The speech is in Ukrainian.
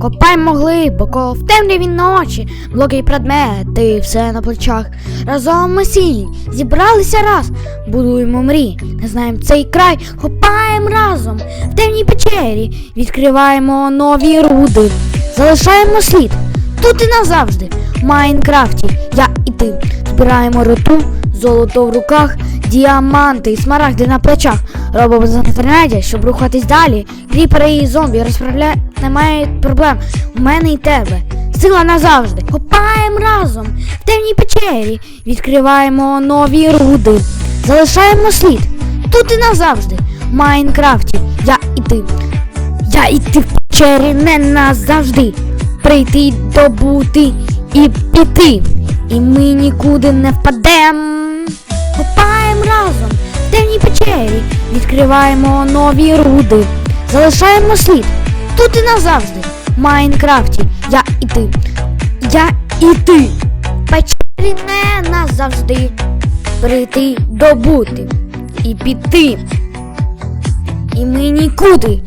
Копаємо глибоко, в темряві ночі, блоки й предмети, все на плечах. Разом ми сильні, зібралися раз, будуємо мрії, не знаємо цей край, копаємо разом в темній печері, відкриваємо нові руди, залишаємо слід тут і назавжди. В Майнкрафті я і ти збираємо роту, золото в руках, діаманти і смарагди на плечах. Робимо занадя, щоб рухатись далі. Кріпери і зомбі розправляють, немає проблем. У мене і тебе. Сила назавжди. Копаємо разом в темній печері, відкриваємо нові руди, залишаємо слід тут і назавжди. В Майнкрафті я і ти. Я і ти в печері не назавжди. Прийти, добути і піти. І ми нікуди не впадем. Печері, відкриваємо нові руди, залишаємо слід тут і назавжди. В Майнкрафті я і ти. Я і ти. Печері не назавжди. Прийти, добути і піти. І ми нікуди